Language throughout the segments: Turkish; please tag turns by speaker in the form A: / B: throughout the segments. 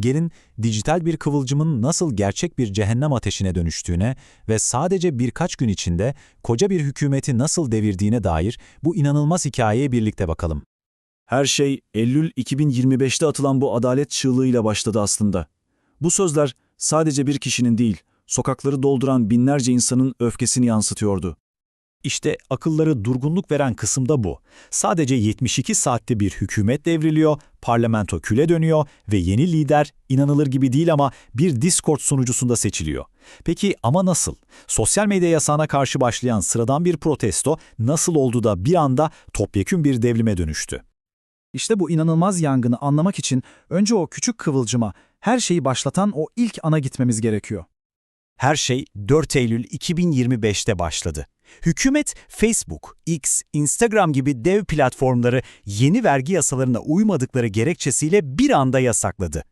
A: Gelin dijital bir kıvılcımın nasıl gerçek bir cehennem ateşine dönüştüğüne ve sadece birkaç gün içinde koca bir hükümeti nasıl devirdiğine dair bu inanılmaz hikayeye birlikte bakalım.
B: Her şey Eylül 2025'te atılan bu adalet çığlığıyla başladı aslında. Bu sözler sadece bir kişinin değil, sokakları dolduran binlerce insanın öfkesini yansıtıyordu.
A: İşte akılları durgunluk veren kısımda bu. Sadece 72 saatte bir hükümet devriliyor, parlamento küle dönüyor ve yeni lider inanılır gibi değil ama bir Discord sunucusunda seçiliyor. Peki ama nasıl? Sosyal medya yasağına karşı başlayan sıradan bir protesto nasıl oldu da bir anda topyekün bir devrime dönüştü?
C: İşte bu inanılmaz yangını anlamak için önce o küçük kıvılcıma, her şeyi başlatan o ilk ana gitmemiz gerekiyor.
A: Her şey 4 Eylül 2025'te başladı. Hükümet Facebook, X, Instagram gibi dev platformları yeni vergi yasalarına uymadıkları gerekçesiyle bir anda yasakladı.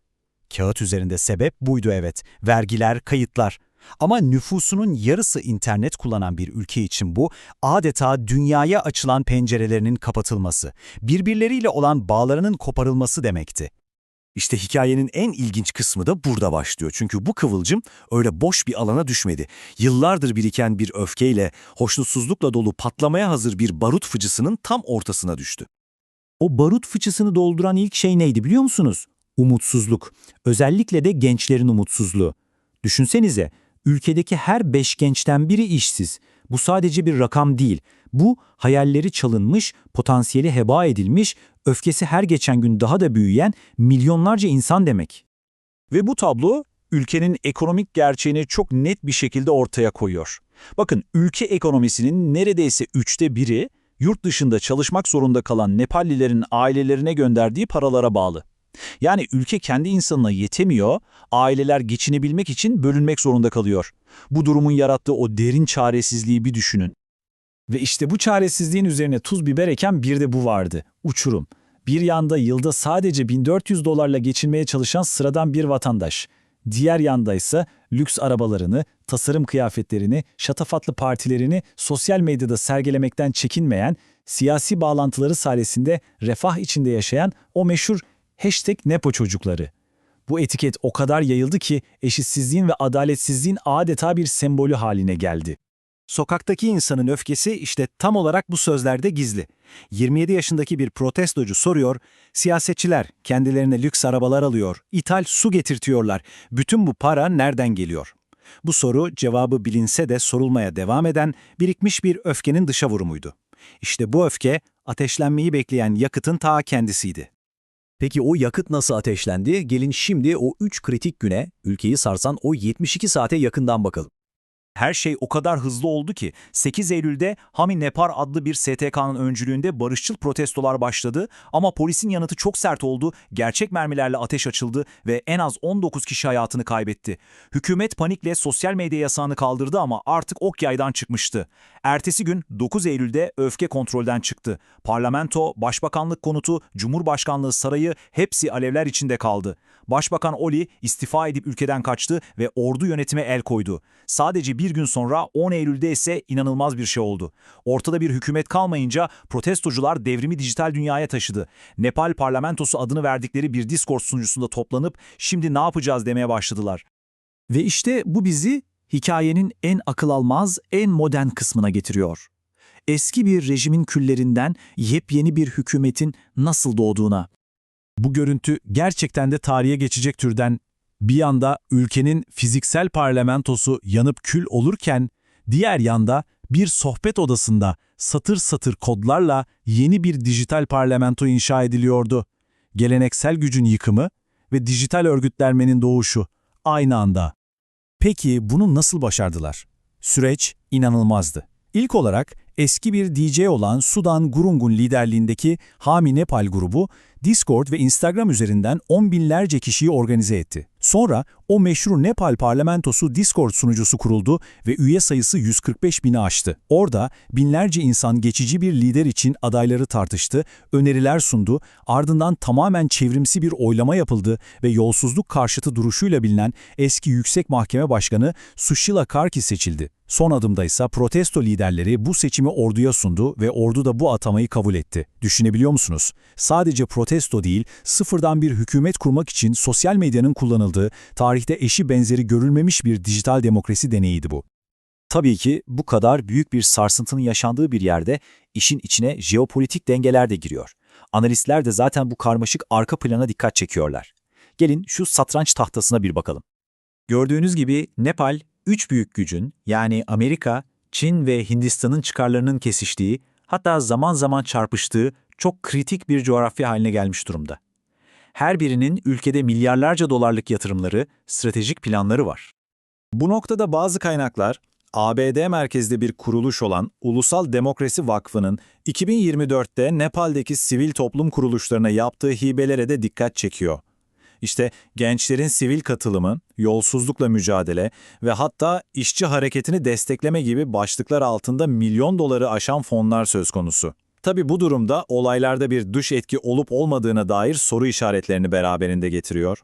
A: Kağıt üzerinde sebep buydu evet, vergiler, kayıtlar. Ama nüfusunun yarısı internet kullanan bir ülke için bu adeta dünyaya açılan pencerelerinin kapatılması, birbirleriyle olan bağlarının koparılması demekti.
D: İşte hikayenin en ilginç kısmı da burada başlıyor. Çünkü bu kıvılcım öyle boş bir alana düşmedi. Yıllardır biriken bir öfkeyle, hoşnutsuzlukla dolu patlamaya hazır bir barut fıcısının tam ortasına düştü.
A: O barut fıçısını dolduran ilk şey neydi biliyor musunuz? Umutsuzluk. Özellikle de gençlerin umutsuzluğu. Düşünsenize, ülkedeki her beş gençten biri işsiz. Bu sadece bir rakam değil. Bu hayalleri çalınmış, potansiyeli heba edilmiş, öfkesi her geçen gün daha da büyüyen milyonlarca insan demek.
B: Ve bu tablo ülkenin ekonomik gerçeğini çok net bir şekilde ortaya koyuyor. Bakın ülke ekonomisinin neredeyse üçte biri yurt dışında çalışmak zorunda kalan Nepallilerin ailelerine gönderdiği paralara bağlı. Yani ülke kendi insanına yetemiyor, aileler geçinebilmek için bölünmek zorunda kalıyor. Bu durumun yarattığı o derin çaresizliği bir düşünün. Ve işte bu çaresizliğin üzerine tuz biber eken bir de bu vardı, uçurum. Bir yanda yılda sadece 1400 dolarla geçinmeye çalışan sıradan bir vatandaş. Diğer yanda ise lüks arabalarını, tasarım kıyafetlerini, şatafatlı partilerini sosyal medyada sergilemekten çekinmeyen, siyasi bağlantıları sayesinde refah içinde yaşayan o meşhur hashtag Nepo çocukları. Bu etiket o kadar yayıldı ki eşitsizliğin ve adaletsizliğin adeta bir sembolü haline geldi.
D: Sokaktaki insanın öfkesi işte tam olarak bu sözlerde gizli. 27 yaşındaki bir protestocu soruyor, siyasetçiler kendilerine lüks arabalar alıyor, ithal su getirtiyorlar. Bütün bu para nereden geliyor? Bu soru cevabı bilinse de sorulmaya devam eden birikmiş bir öfkenin dışa vurumuydu. İşte bu öfke ateşlenmeyi bekleyen yakıtın ta kendisiydi.
E: Peki o yakıt nasıl ateşlendi? Gelin şimdi o 3 kritik güne, ülkeyi sarsan o 72 saate yakından bakalım.
B: Her şey o kadar hızlı oldu ki 8 Eylül'de Hami Nepar adlı bir STK'nın öncülüğünde barışçıl protestolar başladı ama polisin yanıtı çok sert oldu, gerçek mermilerle ateş açıldı ve en az 19 kişi hayatını kaybetti. Hükümet panikle sosyal medya yasağını kaldırdı ama artık ok yaydan çıkmıştı. Ertesi gün 9 Eylül'de öfke kontrolden çıktı. Parlamento, Başbakanlık konutu, Cumhurbaşkanlığı sarayı hepsi alevler içinde kaldı. Başbakan Oli istifa edip ülkeden kaçtı ve ordu yönetime el koydu. Sadece bir gün sonra 10 Eylül'de ise inanılmaz bir şey oldu. Ortada bir hükümet kalmayınca protestocular devrimi dijital dünyaya taşıdı. Nepal parlamentosu adını verdikleri bir Discord sunucusunda toplanıp şimdi ne yapacağız demeye başladılar.
C: Ve işte bu bizi hikayenin en akıl almaz, en modern kısmına getiriyor. Eski bir rejimin küllerinden yepyeni bir hükümetin nasıl doğduğuna.
A: Bu görüntü gerçekten de tarihe geçecek türden bir yanda ülkenin fiziksel parlamentosu yanıp kül olurken diğer yanda bir sohbet odasında satır satır kodlarla yeni bir dijital parlamento inşa ediliyordu. Geleneksel gücün yıkımı ve dijital örgütlenmenin doğuşu aynı anda. Peki bunu nasıl başardılar? Süreç inanılmazdı. İlk olarak eski bir DJ olan Sudan Gurungun liderliğindeki Hami Nepal grubu Discord ve Instagram üzerinden on binlerce kişiyi organize etti. Sonra o meşhur Nepal parlamentosu Discord sunucusu kuruldu ve üye sayısı 145 bini aştı. Orada binlerce insan geçici bir lider için adayları tartıştı, öneriler sundu, ardından tamamen çevrimsi bir oylama yapıldı ve yolsuzluk karşıtı duruşuyla bilinen eski Yüksek Mahkeme Başkanı Sushila Karki seçildi. Son adımda ise protesto liderleri bu seçimi orduya sundu ve ordu da bu atamayı kabul etti. Düşünebiliyor musunuz? Sadece protesto değil, sıfırdan bir hükümet kurmak için sosyal medyanın kullanıldığı, tarihte eşi benzeri görülmemiş bir dijital demokrasi deneyiydi bu.
B: Tabii ki bu kadar büyük bir sarsıntının yaşandığı bir yerde işin içine jeopolitik dengeler de giriyor. Analistler de zaten bu karmaşık arka plana dikkat çekiyorlar. Gelin şu satranç tahtasına bir bakalım. Gördüğünüz gibi Nepal, üç büyük gücün yani Amerika, Çin ve Hindistan'ın çıkarlarının kesiştiği, hatta zaman zaman çarpıştığı çok kritik bir coğrafya haline gelmiş durumda. Her birinin ülkede milyarlarca dolarlık yatırımları, stratejik planları var.
F: Bu noktada bazı kaynaklar, ABD merkezli bir kuruluş olan Ulusal Demokrasi Vakfı'nın 2024'te Nepal'deki sivil toplum kuruluşlarına yaptığı hibelere de dikkat çekiyor. İşte gençlerin sivil katılımı, yolsuzlukla mücadele ve hatta işçi hareketini destekleme gibi başlıklar altında milyon doları aşan fonlar söz konusu. Tabi bu durumda olaylarda bir dış etki olup olmadığına dair soru işaretlerini beraberinde getiriyor.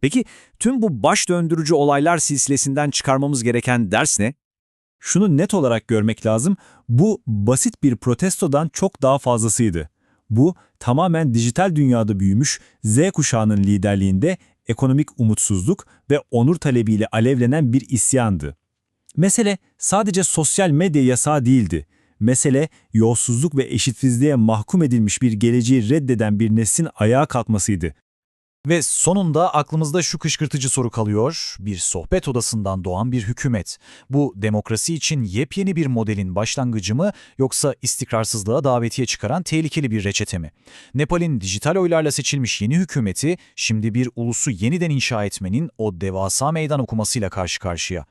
B: Peki tüm bu baş döndürücü olaylar silsilesinden çıkarmamız gereken ders ne?
A: Şunu net olarak görmek lazım, bu basit bir protestodan çok daha fazlasıydı. Bu tamamen dijital dünyada büyümüş Z kuşağının liderliğinde ekonomik umutsuzluk ve onur talebiyle alevlenen bir isyandı. Mesele sadece sosyal medya yasağı değildi. Mesele yolsuzluk ve eşitsizliğe mahkum edilmiş bir geleceği reddeden bir neslin ayağa kalkmasıydı.
C: Ve sonunda aklımızda şu kışkırtıcı soru kalıyor. Bir sohbet odasından doğan bir hükümet. Bu demokrasi için yepyeni bir modelin başlangıcı mı yoksa istikrarsızlığa davetiye çıkaran tehlikeli bir reçete mi? Nepal'in dijital oylarla seçilmiş yeni hükümeti şimdi bir ulusu yeniden inşa etmenin o devasa meydan okumasıyla karşı karşıya.